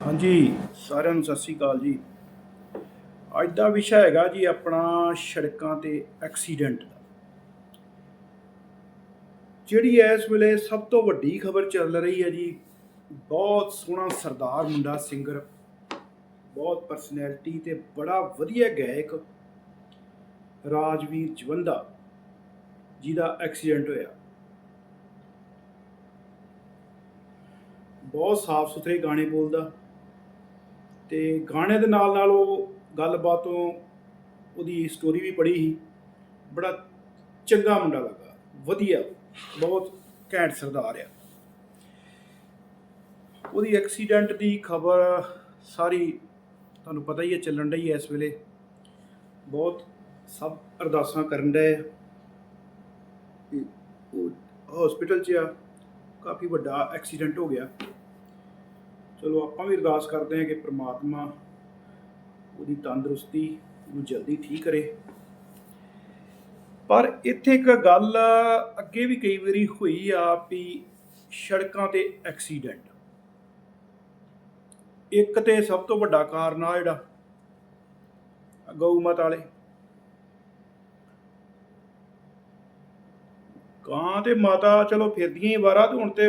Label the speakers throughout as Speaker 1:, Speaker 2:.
Speaker 1: ਹਾਂਜੀ, ਸਾਰਿਆਂ ਨੂੰ ਸਤਿ ਸ੍ਰੀ ਅਕਾਲ ਜੀ। ਅੱਜ ਦਾ ਵਿਸ਼ਾ ਹੈਗਾ ਜੀ ਆਪਣਾ ਸੜਕਾਂ ਤੇ ਐਕਸੀਡੈਂਟ ਜਿਹੜੀ ਇਸ ਵੇਲੇ ਸਭ ਤੋਂ ਵੱਡੀ ਖਬਰ ਚੱਲ ਰਹੀ ਹੈ ਜੀ, ਬਹੁਤ ਸੋਹਣਾ ਸਰਦਾਰ ਮੁੰਡਾ ਸਿੰਗਰ ਬਹੁਤ ਪਰਸਨੈਲਿਟੀ ਤੇ ਬੜਾ ਵਧੀਆ ਗਾਇਕ ਰਾਜਵੀਰ ਜਵੰਦਾ ਜਿਹਦਾ ਐਕਸੀਡੈਂਟ ਹੋਇਆ। ਬਹੁਤ ਸਾਫ਼ ਸੁਥਰੇ ਗਾਣੇ ਬੋਲਦਾ ਤੇ ਗਾਣੇ ਦੇ ਨਾਲ ਨਾਲ ਉਹ ਗੱਲਬਾਤ ਤੋਂ ਉਹਦੀ ਸਟੋਰੀ ਵੀ ਪੜ੍ਹੀ ਸੀ। ਬੜਾ ਚੰਗਾ ਮੁੰਡਾ ਲੱਗਾ, ਵਧੀਆ, ਬਹੁਤ ਘੈਂਟ ਸਰਦਾਰ ਆ। ਉਹਦੀ ਐਕਸੀਡੈਂਟ ਦੀ ਖਬਰ ਸਾਰੀ ਤੁਹਾਨੂੰ ਪਤਾ ਹੀ ਹੈ, ਚੱਲਣ ਡਈ ਹੈ ਇਸ ਵੇਲੇ। ਬਹੁਤ ਸਭ ਅਰਦਾਸਾਂ ਕਰਨ ਡਏ ਆ। ਉਹ ਹਸਪੀਟਲ 'ਚ ਆ, ਕਾਫੀ ਵੱਡਾ ਐਕਸੀਡੈਂਟ ਹੋ ਗਿਆ। ਚਲੋ ਆਪਾਂ ਵੀ ਅਰਦਾਸ ਕਰਦੇ ਹਾਂ ਕਿ ਪ੍ਰਮਾਤਮਾ ਉਹਦੀ ਤੰਦਰੁਸਤੀ ਨੂੰ ਜਲਦੀ ਠੀਕ ਕਰੇ। ਪਰ ਇੱਥੇ ਇੱਕ ਗੱਲ ਅੱਗੇ ਵੀ ਕਈ ਵਾਰੀ ਹੋਈ ਆ ਵੀ ਸੜਕਾਂ ਤੇ ਐਕਸੀਡੈਂਟ। ਇੱਕ ਤੇ ਸਭ ਤੋਂ ਵੱਡਾ ਕਾਰਨ ਆ ਜਿਹੜਾ, ਗਊ ਮਾਤਾ ਵਾਲੇ। ਕਾਂ ਤੇ ਮਾਤਾ ਚਲੋ ਫਿਰਦੀਆਂ ਹੀ ਵਾਰਾ ਤੇ ਹੁਣ ਤੇ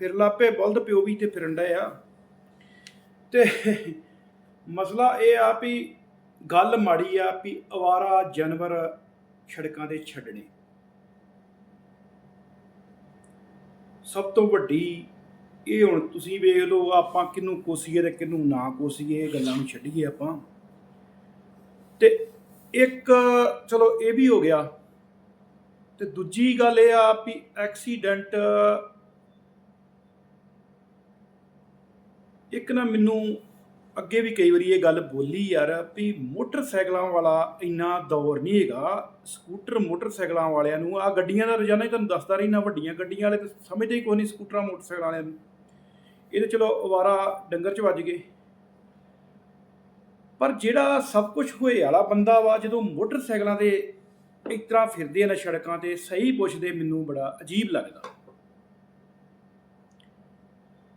Speaker 1: ਫਿਰ ਲਾਪੇ ਬਲਦ ਪਿਓ ਵੀ ਤੇ ਫਿਰਨ ਡਏ ਆ। ਤੇ ਮਸਲਾ ਇਹ ਆ ਵੀ ਗੱਲ ਮਾੜੀ ਆ ਵੀ ਅਵਾਰਾ ਜਾਨਵਰ ਸੜਕਾਂ ਤੇ ਛੱਡਣੇ। ਸਭ ਤੋਂ ਵੱਡੀ ਇਹ ਹੁਣ ਤੁਸੀਂ ਵੇਖ ਲਓ ਆਪਾਂ ਕਿਹਨੂੰ ਕੋਸੀਏ ਤੇ ਕਿਹਨੂੰ ਨਾ ਕੋਸੀਏ, ਇਹ ਗੱਲਾਂ ਨੂੰ ਛੱਡੀਏ ਆਪਾਂ। ਤੇ ਇੱਕ ਚਲੋ ਇਹ ਵੀ ਹੋ ਗਿਆ। ਤੇ ਦੂਜੀ ਗੱਲ ਇਹ ਆ ਵੀ ਐਕਸੀਡੈਂਟ ਇੱਕ ਨਾ ਮੈਨੂੰ ਅੱਗੇ ਵੀ ਕਈ ਵਾਰੀ ਇਹ ਗੱਲ ਬੋਲੀ ਯਾਰ ਵੀ ਮੋਟਰਸਾਈਕਲਾਂ ਵਾਲਾ ਇੰਨਾ ਦੌਰ ਨਹੀਂ ਹੈਗਾ। ਸਕੂਟਰ ਮੋਟਰਸਾਈਕਲਾਂ ਵਾਲਿਆਂ ਨੂੰ ਆ ਗੱਡੀਆਂ ਦਾ ਰੋਜ਼ਾਨਾ ਹੀ ਤੁਹਾਨੂੰ ਦੱਸਦਾ ਰਹਿਣਾ ਵੱਡੀਆਂ ਗੱਡੀਆਂ ਵਾਲੇ ਤਾਂ ਸਮਝਦੇ ਹੀ ਕੋਈ ਨਹੀਂ ਸਕੂਟਰਾਂ, ਮੋਟਰਸਾਈਕਲ ਵਾਲਿਆਂ ਨੂੰ। ਇਹ ਤਾਂ ਚਲੋ ਅਵਾਰਾ ਡੰਗਰ ਚ ਵੱਜ ਗਏ। ਪਰ ਜਿਹੜਾ ਸਭ ਕੁਝ ਹੋਏ ਵਾਲਾ ਬੰਦਾ ਵਾ, ਜਦੋਂ ਮੋਟਰਸਾਈਕਲਾਂ ਦੇ ਇਸ ਤਰ੍ਹਾਂ ਫਿਰਦੇ ਨੇ ਸੜਕਾਂ ਤੇ, ਸਹੀ ਪੁੱਛਦੇ ਮੈਨੂੰ ਬੜਾ ਅਜੀਬ ਲੱਗਦਾ।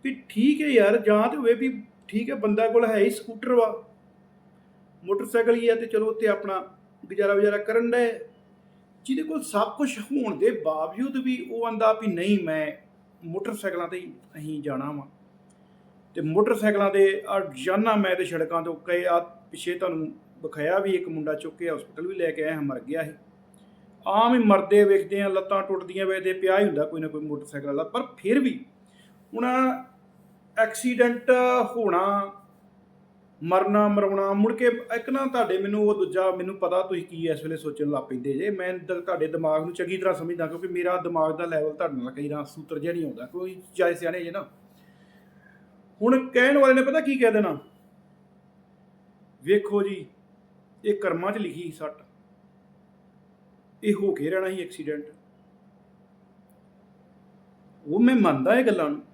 Speaker 1: ਵੀ ਠੀਕ ਹੈ ਯਾਰ, ਜਾਂ ਤੇ ਹੋਵੇ ਵੀ ਠੀਕ ਹੈ, ਬੰਦਾ ਕੋਲ ਹੈ ਹੀ ਸਕੂਟਰ ਵਾ। ਮੋਟਰਸਾਈਕਲ ਹੀ ਆ ਤੇ ਚਲੋ ਉੱਤੇ ਆਪਣਾ ਗੁਜ਼ਾਰਾ ਗੁਜ਼ਾਰਾ ਕਰਨ ਦਾ ਜਿਹਦੇ ਕੋਲ ਸਭ ਕੁਝ ਹੋਣ ਦੇ ਬਾਵਜੂਦ ਵੀ ਉਹ ਆਂਦਾ ਵੀ ਨਹੀਂ, ਮੈਂ ਮੋਟਰਸਾਈਕਲਾਂ ਤੇ ਹੀ ਅਸੀਂ ਜਾਣਾ ਵਾ। ਤੇ ਮੋਟਰਸਾਈਕਲਾਂ ਦੇ ਆ ਜਾਨਾ ਮੈਂ ਤੇ ਸੜਕਾਂ ਤੋਂ ਕਈ ਆ ਪਿੱਛੇ ਤੁਹਾਨੂੰ ਵਿਖਾਇਆ ਵੀ ਇੱਕ ਮੁੰਡਾ ਚੁੱਕ ਕੇ ਹਸਪੀਟਲ ਵੀ ਲੈ ਕੇ ਆਇਆ, ਮਰ ਗਿਆ ਸੀ। ਆਮ ਹੀ ਮਰਦੇ ਵੇਖਦੇ ਆ, ਲੱਤਾਂ ਟੁੱਟਦੀਆਂ ਵੇਖਦੇ, ਪਿਆ ਹੀ ਹੁੰਦਾ ਕੋਈ ਨਾ ਕੋਈ ਮੋਟਰਸਾਈਕਲ ਵਾਲਾ। ਪਰ ਫਿਰ ਵੀ ਉਹਨਾਂ ਐਕਸੀਡੈਂਟ ਹੋਣਾ, ਮਰਨਾ, ਮਰਾਉਣਾ, ਮੁੜ ਕੇ ਇੱਕ ਨਾ ਤੁਹਾਡੇ ਮੈਨੂੰ, ਉਹ ਦੂਜਾ ਮੈਨੂੰ ਪਤਾ ਤੁਸੀਂ ਕੀ ਇਸ ਵੇਲੇ ਸੋਚਣ ਲੱਗ ਪੈਂਦੇ ਜੇ। ਮੈਂ ਦ- ਤੁਹਾਡੇ ਦਿਮਾਗ ਨੂੰ ਚੰਗੀ ਤਰ੍ਹਾਂ ਸਮਝਦਾ ਕਿਉਂਕਿ ਮੇਰਾ ਦਿਮਾਗ ਦਾ ਲੈਵਲ ਤੁਹਾਡੇ ਨਾਲ ਕਈ ਰਾਂ ਸੂਤਰ ਜਿਹਾ ਨਹੀਂ ਆਉਂਦਾ। ਕੋਈ ਚਾਹੇ ਸਿਆਣੇ ਜੇ ਨਾ। ਹੁਣ ਕਹਿਣ ਵਾਲੇ ਨੇ ਪਤਾ ਕੀ ਕਹਿ ਦੇਣਾ? ਵੇਖੋ ਜੀ, ਇਹ ਕਰਮਾਂ 'ਚ ਲਿਖੀ ਸੱਟ। ਇਹ ਹੋ ਕੇ ਰਹਿਣਾ ਸੀ ਐਕਸੀਡੈਂਟ ਉਹ ਮੈਂ ਮੰਨਦਾ ਇਹ ਗੱਲਾਂ ਨੂੰ।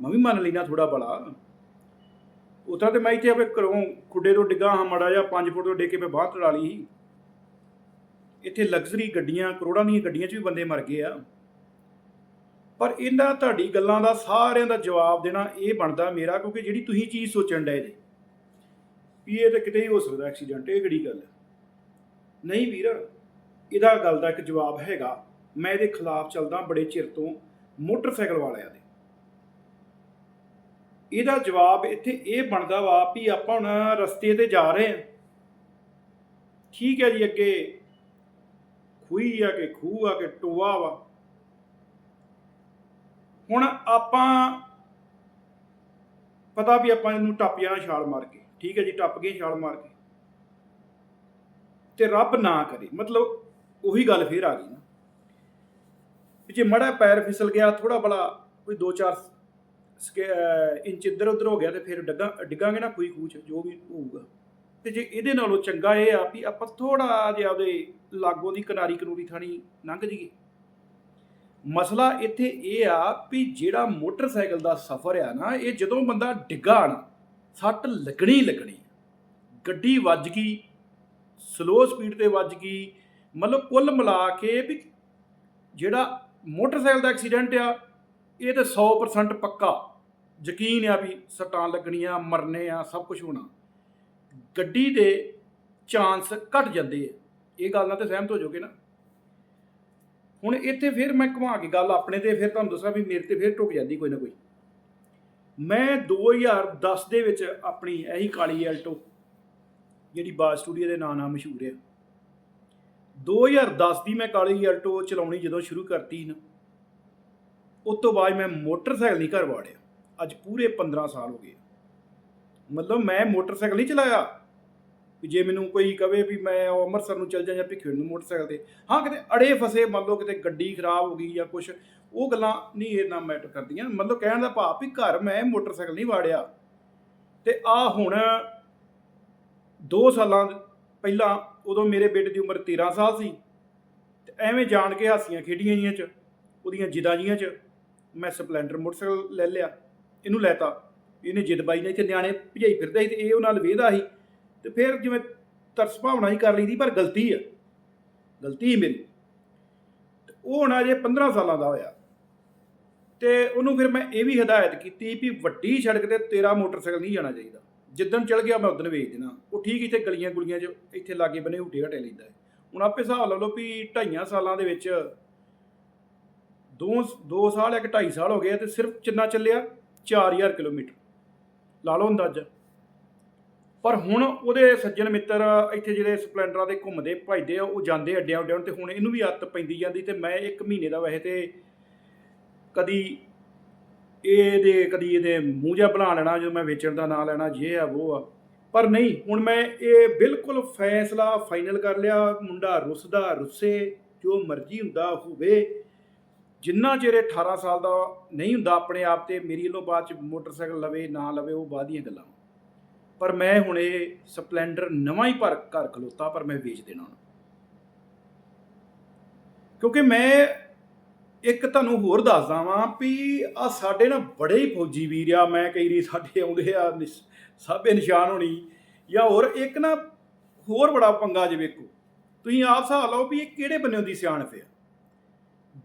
Speaker 1: ਮੈਂ ਵੀ ਮੰਨ ਲੈਣਾ ਥੋੜਾ ਬੜਾ ਉਤਾਂ ਤੇ ਮੈਂ ਇੱਥੇ ਆਪੇ ਘਰੋਂ ਖੁੱਡੇ ਤੋਂ ਡਿੱਗਾ ਹਾਂ, ਮੜਾ ਜਾਂ 5 ਫੁੱਟ ਤੋਂ ਡਿੱਗ ਕੇ ਮੈਂ ਬਾਹਰ ਤੜਾ ਲਈ ਸੀ। ਇੱਥੇ ਲਗਜ਼ਰੀ ਗੱਡੀਆਂ, ਕਰੋੜਾਂ ਦੀਆਂ ਗੱਡੀਆਂ 'ਚ ਵੀ ਬੰਦੇ ਮਰ ਗਏ ਆ। ਪਰ ਇਹਨਾਂ ਤੁਹਾਡੀ ਗੱਲਾਂ ਦਾ ਸਾਰਿਆਂ ਦਾ ਜਵਾਬ ਦੇਣਾ ਇਹ ਬਣਦਾ ਮੇਰਾ, ਕਿਉਂਕਿ ਜਿਹੜੀ ਤੁਸੀਂ ਚੀਜ਼ ਸੋਚਣ ਡਏ ਜੇ, ਵੀ ਇਹ ਤਾਂ ਕਿਤੇ ਹੀ ਹੋ ਸਕਦਾ ਐਕਸੀਡੈਂਟ ਇਹ ਕਿਹੜੀ ਗੱਲ ਨਹੀਂ ਵੀਰ, ਇਹਦਾ ਗੱਲ ਦਾ ਇੱਕ ਜਵਾਬ ਹੈਗਾ। ਮੈਂ ਇਹਦੇ ਖਿਲਾਫ ਚੱਲਦਾ ਬੜੇ ਚਿਰ ਤੋਂ ਮੋਟਰਸਾਈਕਲ ਵਾਲਿਆਂ ਦੇ। ਇਹਦਾ ਜਵਾਬ ਇੱਥੇ ਇਹ ਬਣਦਾ ਵਾ ਵੀ ਆਪਾਂ ਹੁਣ ਰਸਤੇ ਤੇ ਜਾ ਰਹੇ ਹਾਂ। ਠੀਕ ਹੈ ਜੀ ਅੱਗੇ। ਖੂਹੀ ਆ ਕਿ ਖੂਹ ਆ ਕਿ ਟੋਆ ਵਾ। ਹੁਣ ਆਪਾਂ ਪਤਾ ਵੀ ਆਪਾਂ ਇਹਨੂੰ ਟੱਪ ਜਾਣਾ ਛਾਲ ਮਾਰ ਕੇ, ਠੀਕ ਹੈ ਜੀ, ਟੱਪ ਗਏ ਛਾਲ ਮਾਰ ਕੇ। ਤੇ ਰੱਬ ਨਾ ਕਰੇ। ਮਤਲਬ ਉਹੀ ਗੱਲ ਫੇਰ ਆ ਗਈ ਨਾ। ਵੀ ਜੇ ਮੜਾ ਪੈਰ ਫਿਸਲ ਗਿਆ ਥੋੜਾ ਬੜਾ ਕੋਈ 2-4 ਇੰਚ ਇੱਧਰ ਉੱਧਰ ਹੋ ਗਿਆ ਤੇ ਫਿਰ ਡੱਗਾ, ਡਿੱਗਾਂਗੇ ਨਾ ਕੋਈ ਖੂਚ ਜੋ ਵੀ ਹੋਊਗਾ। ਤੇ ਜੇ ਇਹਦੇ ਨਾਲੋਂ ਚੰਗਾ ਇਹ ਆ ਵੀ ਆਪਾਂ ਥੋੜਾ ਜਿਹਾ ਉਹਦੇ ਲਾਗੋ ਦੀ ਕਿਨਾਰੀ ਕਨੂਰੀ ਥਾਣੀ ਲੰਘ ਜਾਈਏ। ਮਸਲਾ ਇੱਥੇ ਇਹ ਆ ਵੀ ਜਿਹੜਾ ਮੋਟਰਸਾਈਕਲ ਦਾ ਸਫ਼ਰ ਆ ਨਾ, ਇਹ ਜਦੋਂ ਬੰਦਾ ਡਿੱਗਾ ਨਾ, ਸੱਟ ਲੱਗਣੀ ਲੱਗਣੀ। ਗੱਡੀ ਵੱਜ ਗਈ ਸਲੋ ਸਪੀਡ ਤੇ ਵੱਜ ਗਈ, ਮਤਲਬ ਕੁੱਲ ਮਿਲਾ ਕੇ ਵੀ ਜਿਹੜਾ ਮੋਟਰਸਾਈਕਲ ਦਾ ਐਕਸੀਡੈਂਟ ਆ ਇਹ ਤਾਂ 100% ਪੱਕਾ। ਯਕੀਨ ਆ ਵੀ ਸੱਟਾਂ ਲੱਗਣੀਆਂ, ਮਰਨੇ ਆ, ਸਭ ਕੁਝ ਹੋਣਾ। ਗੱਡੀ ਦੇ ਚਾਂਸ ਘਟ ਜਾਂਦੇ ਆ। ਇਹ ਗੱਲ ਨਾਲ ਤੇ ਸਹਿਮਤ ਹੋ ਜਾਓਗੇ ਨਾ। ਹੁਣ ਇੱਥੇ ਫਿਰ ਮੈਂ ਘੁਮਾ ਕੇ ਗੱਲ ਆਪਣੇ ਤੇ, ਫਿਰ ਤੁਹਾਨੂੰ ਦੱਸਾਂ ਵੀ ਮੇਰੇ ਤੇ ਫਿਰ ਟੁੱਕ ਜਾਂਦੀ ਕੋਈ ਨਾ ਕੋਈ। ਮੈਂ 2010 ਦੇ ਵਿੱਚ ਆਪਣੀ ਇਹੀ ਕਾਲੀ ਐਲਟੋ ਜਿਹੜੀ ਬਾਸ ਸਟੂਡੀਓ ਦੇ ਨਾਂ ਨਾਲ ਮਸ਼ਹੂਰ ਹੈ 2010 ਦੀ ਮੈਂ ਕਾਲੀ ਐਲਟੋ ਚਲਾਉਣੀ ਜਦੋਂ ਸ਼ੁਰੂ ਕਰਤੀ ਨਾ ਉਸ ਤੋਂ ਬਾਅਦ ਮੈਂ ਮੋਟਰਸਾਈਕਲ ਨਹੀਂ ਘਰ ਵਾੜਿਆ। ਅੱਜ ਪੂਰੇ 15 ਸਾਲ ਹੋ ਗਏ। ਮਤਲਬ ਮੈਂ ਮੋਟਰਸਾਈਕਲ ਨਹੀਂ ਚਲਾਇਆ। ਵੀ ਜੇ ਮੈਨੂੰ ਕੋਈ ਕਵੇ ਵੀ ਮੈਂ ਅੰਮ੍ਰਿਤਸਰ ਨੂੰ ਚੱਲ ਜਾ ਜਾਂ ਭਿੱਖੇ ਨੂੰ ਮੋਟਰਸਾਈਕਲ ਤੇ। ਹਾਂ, ਕਿਤੇ ਅੜੇ ਫਸੇ, ਮੰਨ ਲਓ ਕਿਤੇ ਗੱਡੀ ਖਰਾਬ ਹੋ ਗਈ ਜਾਂ ਕੁਝ ਉਹ ਗੱਲਾਂ ਨਹੀਂ ਇਹ ਨਾ ਮੈਟਰ ਕਰਦੀਆਂ। ਮਤਲਬ ਕਹਿਣ ਦਾ ਭਾਵ ਵੀ ਘਰ ਮੈਂ ਮੋਟਰਸਾਈਕਲ ਨਹੀਂ ਵਾੜਿਆ। ਤੇ ਆ ਹੁਣ 2 ਸਾਲਾਂ ਪਹਿਲਾਂ ਉਦੋਂ ਮੇਰੇ ਬੇਟੇ ਦੀ ਉਮਰ 13 ਸਾਲ ਸੀ। ਤੇ ਐਵੇਂ ਜਾਣ ਕੇ ਹਾਸੀਆਂ ਖੇਡੀਆਂ ਜੀਆਂ ਚ, ਉਹਦੀਆਂ ਜਿੱਦਾਂ ਜੀਆਂ ਚ। ਮੈਂ ਸਪਲੈਂਡਰ ਮੋਟਰਸਾਈਕਲ ਲੈ ਲਿਆ, ਇਹਨੂੰ ਲੈਤਾ। ਇਹਨੇ ਜਿੱਦ ਬਾਈ ਨੇ ਇੱਥੇ ਨਿਆਣੇ ਭਜਾਈ ਫਿਰਦਾ ਸੀ ਤੇ ਇਹ ਉਹਨਾਂ ਨਾਲ ਵੇਦਾ ਸੀ। ਤੇ ਫਿਰ ਜਿਵੇਂ ਤਰਸ ਭਾਵਨਾ ਹੀ ਕਰ ਲਈਦੀ, ਪਰ ਗਲਤੀ ਆ। ਗਲਤੀ ਹੀ ਮੇਰੀ। ਤੇ ਉਹ ਹੁਣ ਅਜੇ 15 ਸਾਲਾਂ ਦਾ ਹੋਇਆ। ਤੇ ਉਹਨੂੰ ਫਿਰ ਮੈਂ ਇਹ ਵੀ ਹਦਾਇਤ ਕੀਤੀ ਵੀ ਵੱਡੀ ਸੜਕ ਤੇ ਤੇਰਾ ਮੋਟਰਸਾਈਕਲ ਨਹੀਂ ਜਾਣਾ ਚਾਹੀਦਾ। ਜਿੱਦਣ ਚਲ ਗਿਆ ਮੈਂ ਉਦੋਂ ਵੇਚ ਦੇਣਾ। ਉਹ ਠੀਕ ਇੱਥੇ ਗਲੀਆਂ ਗੁਲੀਆਂ 'ਚ ਇੱਥੇ ਲਾਗੇ ਬਨੇ ਹੁੱਟੇ ਹਟੇ ਲੈਂਦਾ ਹੁਣ ਆਪੇ ਹਿਸਾਬ ਲਾ ਲਓ ਵੀ ਢਾਈਆਂ ਸਾਲਾਂ ਦੇ ਵਿੱਚ ਦੋ ਦੋ ਸਾਲ ਇੱਕ ਢਾਈ ਸਾਲ ਹੋ ਗਏ ਆ ਤੇ ਸਿਰਫ ਕਿੰਨਾ ਚੱਲਿਆ 4000 ਕਿਲੋਮੀਟਰ। ਲਾ ਲਓ ਅੰਦਾਜ਼ਾ। ਪਰ ਹੁਣ ਉਹਦੇ ਸੱਜਣ ਮਿੱਤਰ ਇੱਥੇ ਜਿਹੜੇ ਸਪਲੈਂਡਰਾਂ ਦੇ ਘੁੰਮਦੇ ਭਜਦੇ ਆ, ਉਹ ਜਾਂਦੇ ਅੱਡਿਆਂ ਉੱਡਿਆਂ ਤੇ ਹੁਣ ਇਹਨੂੰ ਵੀ ਆਦਤ ਪੈਂਦੀ ਜਾਂਦੀ ਤੇ ਮੈਂ ਇੱਕ ਮਹੀਨੇ ਦਾ ਵੈਸੇ ਤੇ ਕਦੀ ਇਹਦੇ ਕਦੀ ਇਹਦੇ ਮੂੰਹ ਜਿਹਾ ਬਣਾ ਲੈਣਾ, ਜਦੋਂ ਮੈਂ ਵੇਚਣ ਦਾ ਨਾਂ ਲੈਣਾ, ਜੇ ਆ ਉਹ ਆ। ਪਰ ਨਹੀਂ, ਹੁਣ ਮੈਂ ਇਹ ਬਿਲਕੁਲ ਫੈਸਲਾ ਫਾਈਨਲ ਕਰ ਲਿਆ, ਮੁੰਡਾ ਰੁੱਸਦਾ, ਰੁੱਸੇ, ਜੋ ਮਰਜ਼ੀ ਹੁੰਦਾ ਹੋਵੇ ਜਿੰਨਾ ਚਿਰ ਇਹ 18 ਸਾਲ ਦਾ ਨਹੀਂ ਹੁੰਦਾ, ਆਪਣੇ ਆਪ ਤੇ ਮੇਰੀ ਵੱਲੋਂ ਬਾਅਦ ਚ ਮੋਟਰਸਾਈਕਲ ਲਵੇ, ਨਾ ਲਵੇ, ਉਹ ਬਾਅਦ ਦੀਆਂ ਗੱਲਾਂ। ਪਰ ਮੈਂ ਹੁਣ ਇਹ ਸਪਲੈਂਡਰ ਨਵਾਂ ਹੀ ਭਰ, ਘਰ ਖਲੋਤਾ, ਪਰ ਮੈਂ ਵੇਚ ਦੇਣਾ ਉਹਨੂੰ। ਕਿਉਂਕਿ ਮੈਂ ਇੱਕ ਤੁਹਾਨੂੰ ਹੋਰ ਦੱਸਦਾ ਵਾਂ ਵੀ ਆ ਸਾਡੇ ਨਾ ਬੜੇ ਹੀ ਫੌਜੀ ਵੀਰ ਆ, ਮੈਂ ਕਈ ਰੀ ਸਾਡੇ ਆਉਂਦੇ ਆ, ਨਿਸ਼- ਸਾਬੇ ਨਿਸ਼ਾਨ ਹੋਣੀ, ਜਾਂ ਹੋਰ ਇੱਕ ਨਾ ਹੋਰ ਬੜਾ ਪੰਗਾ ਜੇ ਵੇਖੋ। ਤੁਸੀਂ ਆਪ ਹਿਸਾਬ ਲਓ ਵੀ ਇਹ ਕਿਹੜੇ ਬੰਨਿਆਂ ਦੀ ਸਿਆਣਪ ਆ?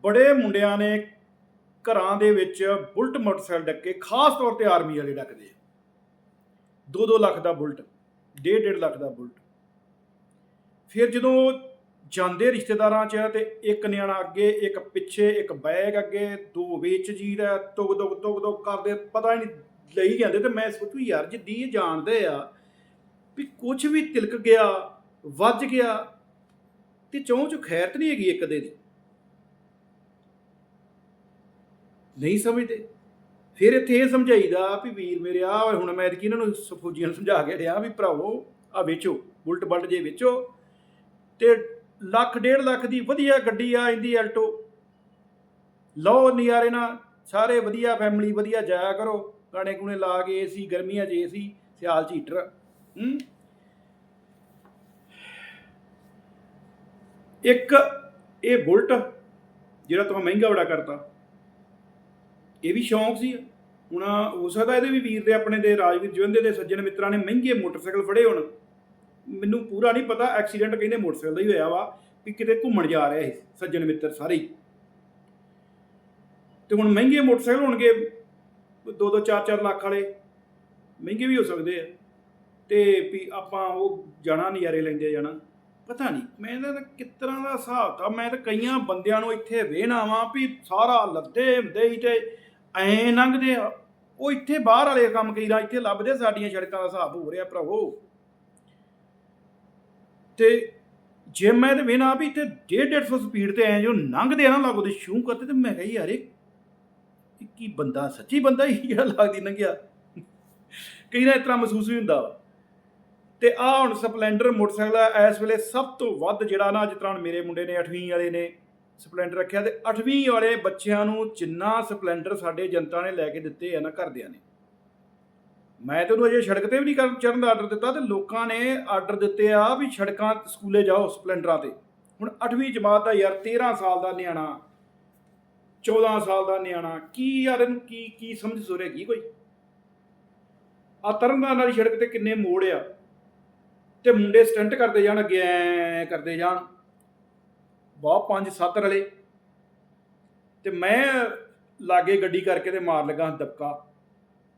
Speaker 1: ਬੜੇ ਮੁੰਡਿਆਂ ਨੇ ਘਰਾਂ ਦੇ ਵਿੱਚ ਬੁਲਟ ਮੋਟਰਸਾਈਕਲ ਡੱਕੇ, ਖਾਸ ਤੌਰ ਤੇ ਆਰਮੀ ਵਾਲੇ ਡੱਕਦੇ ਆ। 2-2 ਲੱਖ ਦਾ ਬੁਲਟ 1.5 ਲੱਖ ਦਾ ਬੁਲਟ। ਫਿਰ ਜਦੋਂ ਜਾਂਦੇ ਰਿਸ਼ਤੇਦਾਰਾਂ 'ਚ ਤੇ ਇੱਕ ਨਿਆਣਾ ਅੱਗੇ, ਇੱਕ ਪਿੱਛੇ, ਇੱਕ ਬੈਗ ਅੱਗੇ, ਦੋ ਵਿੱਚ ਜੀ ਦਾ ਤੁਗ ਤੁਗ ਤੁਗ ਤੁਗ ਕਰਦੇ ਪਤਾ ਹੀ ਨਹੀਂ ਲਈ ਜਾਂਦੇ ਤੇ ਮੈਂ ਸੋਚੂ ਯਾਰ ਜਿੱਦੀ ਇਹ ਜਾਣਦੇ ਆ ਵੀ ਕੁਝ ਵੀ ਤਿਲਕ ਗਿਆ, ਵੱਜ ਗਿਆ ਤੇ ਚੌਂ ਚ ਖੈਰ ਤੇ ਨਹੀਂ ਹੈਗੀ ਇੱਕ ਦੇ ਦੀ। ਨਹੀਂ ਸਮਝਦੇ। ਫਿਰ ਇੱਥੇ ਇਹ ਸਮਝਾਈਦਾ ਵੀ ਵੀਰ ਮੇਰੇ ਆ ਹੁਣ ਮੈਂ ਐਤਕੀ ਇਹਨਾਂ ਨੂੰ ਸ- ਫੌਜੀਆਂ ਨੂੰ ਸਮਝਾ ਕੇ ਰਿਹਾ ਵੀ ਭਰਾਵੋ ਆ ਵੇਚੋ, ਬੁਲਟ ਬਲਟ ਜੇ ਵੇਚੋ ਤੇ ਲੱਖ, ਡੇਢ ਲੱਖ ਦੀ ਵਧੀਆ ਗੱਡੀ ਆ ਇੰਦੀ ਐਲਟੋ। ਲਓ ਨਜ਼ਾਰੇ ਨਾਲ, ਸਾਰੇ ਵਧੀਆ ਫੈਮਿਲੀ ਵਧੀਆ ਜਾਇਆ ਕਰੋ, ਗਾਣੇ ਗੁਣੇ ਲਾ ਕੇ ਏਸੀ, ਗਰਮੀਆਂ 'ਚ ਏਸੀ, ਸਿਆਲ 'ਚ ਹੀਟਰ, ਹੂੰ। ਇੱਕ, ਇਹ ਬੁਲਟ ਜਿਹੜਾ ਤੁਹਾਨੂੰ ਮਹਿੰਗਾ ਬੜਾ ਕਰਤਾ। ਇਹ ਵੀ ਸ਼ੌਂਕ ਸੀ। ਹੁਣ ਹੋ ਸਕਦਾ ਇਹਦੇ ਵੀ ਵੀਰ ਦੇ ਆਪਣੇ ਦੇ, ਰਾਜਵੀਰ ਜਵੰਦੇ ਦੇ ਸੱਜਣ ਮਿੱਤਰਾਂ ਨੇ ਮਹਿੰਗੇ ਮੋਟਰਸਾਈਕਲ ਫੜੇ ਹੋਣ। ਮੈਨੂੰ ਪੂਰਾ ਨਹੀਂ ਪਤਾ, ਐਕਸੀਡੈਂਟ ਕਹਿੰਦੇ ਮੋਟਰਸਾਈਕਲ ਦਾ ਹੀ ਹੋਇਆ ਵਾ ਵੀ ਕਿਤੇ ਘੁੰਮਣ ਜਾ ਰਿਹਾ ਸੀ, ਸੱਜਣ ਮਿੱਤਰ ਸਾਰੇ ਹੀ। ਤੇ ਹੁਣ ਮਹਿੰਗੇ ਮੋਟਰਸਾਈਕਲ ਹੋਣਗੇ 2-2 4-4 ਲੱਖ ਵਾਲੇ, ਮਹਿੰਗੇ ਵੀ ਹੋ ਸਕਦੇ ਆ। ਤੇ ਵੀ ਆਪਾਂ ਉਹ ਜਾਣਾ, ਨਜ਼ਾਰੇ ਲੈਂਦੇ ਜਾਣਾ। ਪਤਾ ਨਹੀਂ, ਮੈਂ ਤਾਂ ਕਿਸ ਤਰ੍ਹਾਂ ਦਾ ਹਿਸਾਬ ਤਾਂ ਮੈਂ ਤਾਂ ਕਈਆਂ ਬੰਦਿਆਂ ਨੂੰ ਇੱਥੇ ਵੇਹਣਾ ਵਾਂ ਵੀ ਸਾਰਾ ਲੱਦੇ ਹੁੰਦੇ ਹੀ ਤੇ ਐ ਲੰਘਦੇ ਆ। ਉਹ ਇੱਥੇ ਬਾਹਰ ਵਾਲੇ ਕੰਮ ਕਈ ਕਈਦਾ ਇੱਥੇ ਲੱਭਦੇ ਸਾਡੀਆਂ ਸੜਕਾਂ ਦਾ ਹਿਸਾਬ ਹੋ ਰਿਹਾ ਭਰਾਵੋ। ਤੇ ਜੇ ਮੈਂ ਤੇ ਵੇਨਾ ਵੀ ਇੱਥੇ 150 ਸਪੀਡ ਤੇ ਐ ਜੋ ਲੰਘਦੇ ਆ ਨਾ ਲੱਗਦੇ ਸ਼ੂ ਕਰਦੇ, ਤੇ ਮੈਂ ਕਹੀ ਯਾਰ ਇਹ ਕੀ ਬੰਦਾ, ਸੱਚੀ ਬੰਦਾ ਹੀ ਜਿਹੜਾ ਲੱਗਦੀ ਲੰਘਿਆ। ਕਈ ਨਾ ਇਸ ਤਰ੍ਹਾਂ ਮਹਿਸੂਸ ਵੀ ਹੁੰਦਾ ਵਾ। ਤੇ ਆ ਹੁਣ ਸਪਲੈਂਡਰ ਮੋਟਰਸਾਈਕਲ ਆ, ਇਸ ਵੇਲੇ ਸਭ ਤੋਂ ਵੱਧ ਜਿਹੜਾ ਨਾ, ਜਿਸ ਤਰ੍ਹਾਂ ਹੁਣ ਮੇਰੇ ਮੁੰਡੇ ਨੇ 8ਵੀਂ ਵਾਲੇ ਨੇ ਸਪਲੈਂਡਰ ਰੱਖਿਆ ਤੇ 8ਵੀਂ ਵਾਲੇ ਬੱਚਿਆਂ ਨੂੰ ਜਿੰਨਾ ਸਪਲੈਂਡਰ ਸਾਡੇ ਜਨਤਾ ਨੇ ਲੈ ਕੇ ਦਿੱਤੇ ਆ ਨਾ ਘਰਦਿਆਂ ਨੇ। ਮੈਂ ਤਾਂ ਉਹਨੂੰ ਅਜੇ ਸੜਕ ਤੇ ਵੀ ਨਹੀਂ ਕਰਨ ਚੜਨ ਦਾ ਆਰਡਰ ਦਿੱਤਾ ਤੇ ਲੋਕਾਂ ਨੇ ਆਰਡਰ ਦਿੱਤੇ ਆ ਵੀ ਸੜਕਾਂ ਸਕੂਲੇ ਜਾਓ ਸਪਲੈਂਡਰਾਂ ਤੇ। ਹੁਣ 8ਵੀਂ ਜਮਾਤ ਦਾ ਯਾਰ 13 ਸਾਲ ਦਾ ਨਿਆਣਾ 14 ਸਾਲ ਦਾ ਨਿਆਣਾ, ਕੀ ਯਾਰ ਇਹਨੂੰ ਕੀ ਕੀ ਸਮਝ ਸੁਰੇ ਕੀ ਕੋਈ? ਆ ਤਰਨਤਾਰਨ ਵਾਲੀ ਸੜਕ ਤੇ ਕਿੰਨੇ ਮੋੜ ਆ। ਤੇ ਮੁੰਡੇ ਸਟੰਟ ਕਰਦੇ ਜਾਣ, ਅੱਗੇ ਕਰਦੇ ਜਾਣ। ਬਹੁਤ ਪੰਜ ਸੱਤ ਰਲੇ। ਤੇ ਮੈਂ ਲਾਗੇ ਗੱਡੀ ਕਰਕੇ ਤੇ ਮਾਰ ਲੱਗਾ ਦਬਕਾ।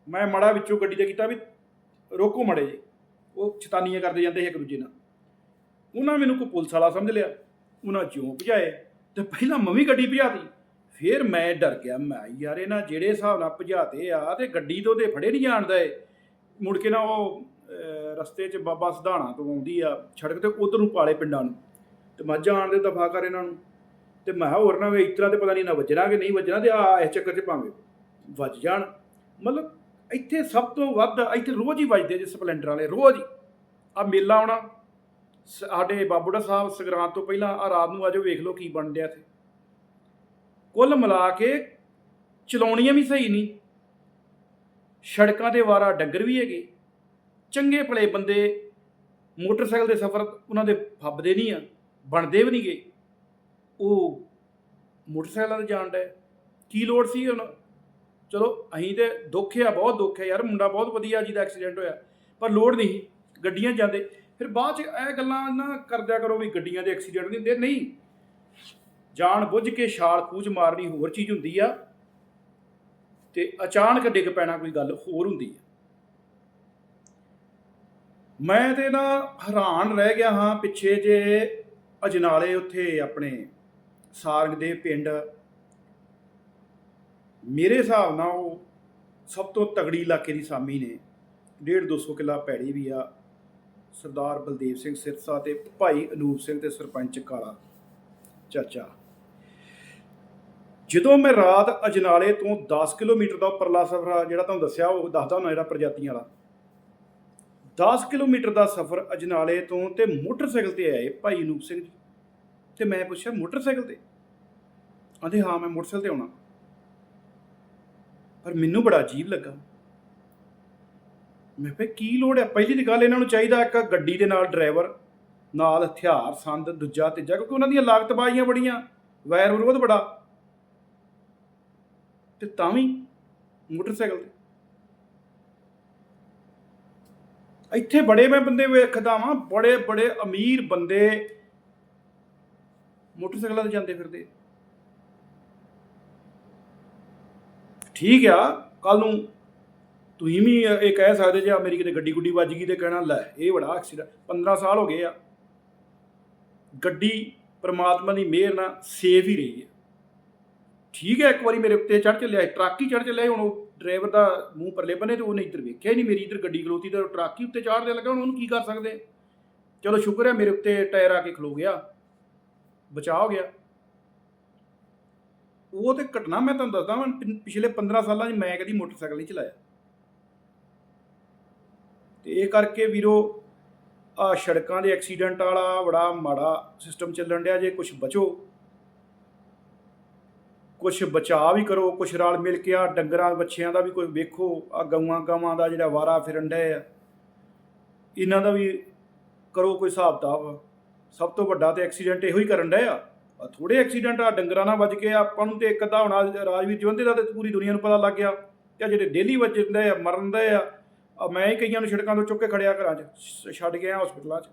Speaker 1: ਮੈਂ ਮੜਾ ਵਿੱਚੋਂ ਗੱਡੀ ਤੇ ਕੀਤਾ ਵੀ ਰੋਕੋ ਮੜੇ ਜੀ। ਉਹ ਛਤਾਨੀਆਂ ਕਰਦੇ ਜਾਂਦੇ ਸੀ ਇੱਕ ਦੂਜੇ ਨਾਲ। ਉਹਨਾਂ ਮੈਨੂੰ ਕੋਈ ਪੁਲਿਸ ਵਾਲਾ ਸਮਝ ਲਿਆ। ਉਹਨਾਂ ਜਿਉਂ ਭਜਾਏ ਤੇ ਪਹਿਲਾਂ ਮੈਂ ਵੀ ਗੱਡੀ ਭਜਾਤੀ। ਫਿਰ ਮੈਂ ਡਰ ਗਿਆ। ਮੈਂ ਯਾਰ ਇਹਨਾਂ ਜਿਹੜੇ ਹਿਸਾਬ ਨਾਲ ਭਜਾਤੇ ਆ ਤੇ ਗੱਡੀ ਤੋਂ ਤੇ ਫੜੇ ਨਹੀਂ ਜਾਣਦਾ ਏ ਮੁੜ ਕੇ ਨਾ ਉਹ ਰਸਤੇ 'ਚ ਬਾਬਾ ਸਧਾਣਾ ਤੋਂ ਆਉਂਦੀ ਆ ਸੜਕ ਤੇ, ਉਧਰ ਨੂੰ ਪਾਲੇ ਪਿੰਡਾਂ ਨੂੰ। ਤੇ ਮੈਂ ਜਾਣ ਦੇ ਦਫਾ ਕਰ ਇਹਨਾਂ ਨੂੰ। ਤੇ ਮੈਂ ਕਿਹਾ ਹੋਰ ਨਾ ਵੇ, ਇਸ ਤਰ੍ਹਾਂ ਤੇ ਪਤਾ ਨਹੀਂ ਨਾ ਵੱਜਣਾ ਕਿ ਨਹੀਂ ਵੱਜਣਾ ਤੇ ਆ ਇਸ ਚੱਕਰ 'ਚ ਭਾਵੇਂ ਵੱਜ ਜਾਣ। ਮਤਲਬ ਇੱਥੇ ਸਭ ਤੋਂ ਵੱਧ ਇੱਥੇ ਰੋਜ਼ ਹੀ ਵੱਜਦੇ ਜੇ ਸਪਲੈਂਡਰ ਵਾਲੇ, ਰੋਜ਼ ਹੀ। ਆ ਮੇਲਾ ਆਉਣਾ ਸਾਡੇ ਬਾਬੂੜਾ ਸਾਹਿਬ ਸੰਗਰਾਂਦ ਤੋਂ ਪਹਿਲਾਂ ਆ ਰਾਤ ਨੂੰ ਆਜੋ ਵੇਖ ਲਓ ਕੀ ਬਣ ਰਿਹਾ ਇੱਥੇ। ਕੁੱਲ ਮਿਲਾ ਕੇ ਚਲਾਉਣੀਆਂ ਵੀ ਸਹੀ ਨਹੀਂ। ਸੜਕਾਂ ਤੇ ਵਾਰਾ ਡੰਗਰ ਵੀ ਹੈਗੇ। ਚੰਗੇ ਭਲੇ ਬੰਦੇ ਮੋਟਰਸਾਈਕਲ ਦੇ ਸਫ਼ਰ ਉਹਨਾਂ ਦੇ ਫੱਬਦੇ ਨਹੀਂ ਆ। ਬਣਦੇ ਵੀ ਨਹੀਂਗੇ। ਉਹ ਮੋਟਰਸਾਈਕਲਾਂ ਤੇ ਜਾਣ ਡਏ ਕੀ ਲੋੜ ਸੀ ਹੁਣ ਚਲੋ ਅਹੀਂ ਤੇ ਦੁੱਖ ਆ, ਬਹੁਤ ਦੁੱਖ ਹੈ ਯਾਰ, ਮੁੰਡਾ ਬਹੁਤ ਵਧੀਆ ਜਿਹਦਾ ਐਕਸੀਡੈਂਟ ਹੋਇਆ। ਪਰ ਲੋੜ ਨਹੀਂ ਗੱਡੀਆਂ ਜਾਂਦੇ। ਫਿਰ ਬਾਅਦ ਚ ਇਹ ਗੱਲਾਂ ਨਾ ਕਰਦਿਆ ਕਰੋ ਵੀ ਗੱਡੀਆਂ ਦੇ ਐਕਸੀਡੈਂਟ ਨਹੀਂ ਹੁੰਦੇ। ਨਹੀਂ, ਜਾਣ ਬੁੱਝ ਕੇ ਛਾਲ ਕੂਝ ਮਾਰਨੀ ਹੋਰ ਚੀਜ਼ ਹੁੰਦੀ ਆ। ਤੇ ਅਚਾਨਕ ਡਿੱਗ ਪੈਣਾ ਕੋਈ ਗੱਲ ਹੋਰ ਹੁੰਦੀ ਆ। ਮੈਂ ਤੇ ਨਾ ਹੈਰਾਨ ਰਹਿ ਗਿਆ ਹਾਂ ਪਿੱਛੇ ਜੇ ਅਜਨਾਲੇ ਉੱਥੇ ਆਪਣੇ ਸਾਰੰਗ ਦੇ ਪਿੰਡ। ਮੇਰੇ ਹਿਸਾਬ ਨਾਲ ਉਹ ਸਭ ਤੋਂ ਤਗੜੀ ਇਲਾਕੇ ਦੀ ਸਾਮੀ ਨੇ। 1.5 200 ਕਿੱਲਾ ਪੈੜੀ ਵੀ ਆ। ਸਰਦਾਰ ਬਲਦੇਵ ਸਿੰਘ ਸਿਰਸਾ ਤੇ ਭਾਈ ਅਨੂਪ ਸਿੰਘ ਤੇ ਸਰਪੰਚ ਕਾਲਾ ਚਾਚਾ। ਜਦੋਂ ਮੈਂ ਰਾਤ ਅਜਨਾਲੇ ਤੋਂ 10 ਕਿਲੋਮੀਟਰ ਦਾ ਉੱਪਰਲਾ ਸਫ਼ਰ ਆ, ਜਿਹੜਾ ਤੁਹਾਨੂੰ ਦੱਸਿਆ, ਉਹ ਦੱਸਦਾ ਹੁੰਦਾ ਜਿਹੜਾ ਪ੍ਰਜਾਤੀਆਂ ਵਾਲਾ। 10 ਕਿਲੋਮੀਟਰ ਦਾ ਸਫ਼ਰ ਅਜਨਾਲੇ ਤੋਂ ਤੇ ਮੋਟਰਸਾਈਕਲ ਤੇ ਆਏ ਭਾਈ ਅਨੂਪ ਸਿੰਘ ਜੀ। ਤੇ ਮੈਂ ਪੁੱਛਿਆ, ਮੋਟਰਸਾਈਕਲ ਤੇ? ਆਂਦੇ, ਹਾਂ, ਮੈਂ ਮੋਟਰਸਾਈਕਲ ਤੇ ਆਉਣਾ। ਪਰ ਮੈਨੂੰ ਬੜਾ ਅਜੀਬ ਲੱਗਾ। ਮੈਂ ਕਿਹਾ, ਕੀ ਲੋੜ ਹੈ ਪਹਿਲੀ ਦੀ ਗੱਲ ਇਹਨਾਂ ਨੂੰ ਚਾਹੀਦਾ ਇੱਕ ਗੱਡੀ ਦੇ ਨਾਲ ਡਰਾਈਵਰ, ਨਾਲ ਹਥਿਆਰ, ਸੰਦ, ਦੂਜਾ, ਤੀਜਾ, ਕਿਉਂਕਿ ਉਹਨਾਂ ਦੀਆਂ ਲਾਗਤਬਾਜ਼ੀਆਂ ਬੜੀਆਂ ਵੈਰ ਵਿਰੋਧ ਬੜਾ। ਤੇ ਤਾਂ ਵੀ ਮੋਟਰਸਾਈਕਲ ਤੇ। ਇੱਥੇ ਬੜੇ ਮੈਂ ਬੰਦੇ ਵੇਖਦਾ ਵਾਂ, ਬੜੇ ਬੜੇ ਅਮੀਰ ਬੰਦੇ ਮੋਟਰਸਾਈਕਲਾਂ ਤੇ ਜਾਂਦੇ ਫਿਰਦੇ। ਠੀਕ ਆ ਕੱਲ ਨੂੰ ਤੁਸੀਂ ਵੀ ਇਹ ਕਹਿ ਸਕਦੇ ਜੇ ਮੇਰੀ ਕਿਤੇ ਗੱਡੀ ਗੁੱਡੀ ਵੱਜ ਗਈ ਤੇ ਕਹਿਣਾ, ਲੈ, ਇਹ ਬੜਾ ਐਕਸੀਡੈਂਟ 15 ਸਾਲ ਹੋ ਗਏ ਆ। ਗੱਡੀ ਪਰਮਾਤਮਾ ਦੀ ਮਿਹਰ ਨਾਲ ਸੇਫ ਹੀ ਰਹੀ ਹੈ ਠੀਕ ਹੈ, ਇੱਕ ਵਾਰੀ ਮੇਰੇ ਉੱਤੇ ਚੜ ਚੱਲਿਆ ਟਰੱਕ ਹੀ ਚੜ ਚੱਲਿਆ ਹੁਣ ਉਹ ਡਰਾਈਵਰ ਦਾ ਮੂੰਹ ਪਰਲੇ ਬੰਨੇ ਤੇ ਉਹਨੇ ਇੱਧਰ ਵੇਖਿਆ ਹੀ ਨਹੀਂ ਮੇਰੀ, ਇੱਧਰ ਗੱਡੀ ਖਲੋਤੀ ਤੇ ਟਰੱਕ ਹੀ ਉੱਤੇ ਚਾੜਦੇ ਲੱਗਾ, ਹੁਣ ਉਹਨੂੰ ਕੀ ਕਰ ਸਕਦੇ? ਚਲੋ ਸ਼ੁਕਰ ਹੈ, ਮੇਰੇ ਉੱਤੇ ਟਾਇਰ ਆ ਕੇ ਖਲੋ ਗਿਆ, ਬਚਾਅ ਹੋ ਗਿਆ। ਉਹ ਤੇ ਘਟਨਾ ਮੈਂ ਤੁਹਾਨੂੰ ਦੱਸਦਾ ਮੈਂ ਪਿਛਲੇ 15 ਸਾਲਾਂ 'ਚ ਮੈਂ ਕਦੀ ਮੋਟਰਸਾਈਕਲ ਨਹੀਂ ਚਲਾਇਆ। ਤੇ ਇਹ ਕਰਕੇ ਵੀਰੋ ਆ ਸੜਕਾਂ ਦੇ ਐਕਸੀਡੈਂਟ ਵਾਲਾ ਬੜਾ ਮਾੜਾ ਸਿਸਟਮ ਚੱਲਣ ਡਿਆ, ਜੇ ਕੁਝ ਬਚੋ ਕੁਝ ਬਚਾਅ ਵੀ ਕਰੋ ਕੁਝ ਰਲ ਮਿਲ ਕੇ ਆ ਡੰਗਰਾਂ, ਬੱਚਿਆਂ ਦਾ ਵੀ ਕੋਈ ਵੇਖੋ ਆ ਗਊਆਂ ਗਾਵਾਂ ਦਾ ਜਿਹੜਾ ਵਾਰਾ ਫਿਰਨ ਡਏ ਆ। ਇਹਨਾਂ ਦਾ ਵੀ ਕਰੋ ਕੋਈ ਹਿਸਾਬ ਕਿਤਾਬ। ਸਭ ਤੋਂ ਵੱਡਾ ਤੇ ਐਕਸੀਡੈਂਟ ਇਹੋ ਹੀ ਕਰਨ ਡਏ ਆ। ਆ ਥੋੜੇ ਐਕਸੀਡੈਂਟ ਆ, ਡੰਗਰਾਂ ਨਾਲ ਵੱਜ ਕੇ ਆਪਾਂ ਨੂੰ ਤੇ ਇੱਕ ਅੱਧਾ ਹੋਣਾ, ਰਾਜਵੀਰ ਜਵੰਦੇ ਦਾ ਤੇ ਪੂਰੀ ਦੁਨੀਆ ਨੂੰ ਪਤਾ ਲੱਗ ਗਿਆ ਤੇ ਜਿਹੜੇ ਡੇਲੀ ਵੱਜਦੇ ਆ, ਮਰਨ ਦੇ ਆ ਆ ਮੈਂ ਹੀ ਕਈਆਂ ਨੂੰ ਸੜਕਾਂ ਤੋਂ ਚੁੱਕ ਕੇ ਖੜਿਆ ਘਰਾਂ 'ਚ, ਸ- ਛੱਡ ਗਿਆ ਹਸਪਤਾਲਾਂ 'ਚ।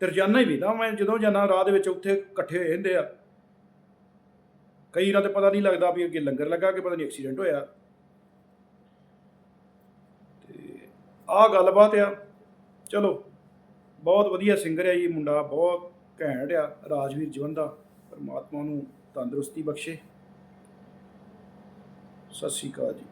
Speaker 1: ਤੇ ਰੋਜ਼ਾਨਾ ਹੀ ਵੀ ਨਾ ਮੈਂ, ਜਦੋਂ ਜਾਣਾ ਰਾਹ ਦੇ ਵਿੱਚ ਉੱਥੇ ਇਕੱਠੇ ਹੋਏ ਹੁੰਦੇ ਆ। ਕਈ ਨਾਲ ਤੇ ਪਤਾ ਨਹੀਂ ਲੱਗਦਾ ਵੀ ਅੱਗੇ ਲੰਗਰ ਲੱਗਾ ਕਿ ਪਤਾ ਨਹੀਂ ਐਕਸੀਡੈਂਟ ਹੋਇਆ। ਤੇ ਆਹ ਗੱਲਬਾਤ ਆ। ਚਲੋ, ਬਹੁਤ ਵਧੀਆ ਸਿੰਗਰ ਹੈ ਜੀ, ਮੁੰਡਾ ਬਹੁਤ ਘੈਂਟ ਆ, ਰਾਜਵੀਰ ਜਵੰਦਾ ਪਰਮਾਤਮਾ ਨੂੰ ਤੰਦਰੁਸਤੀ ਬਖਸ਼ੇ। ਸਤਿ ਸ਼੍ਰੀ ਅਕਾਲ ਜੀ।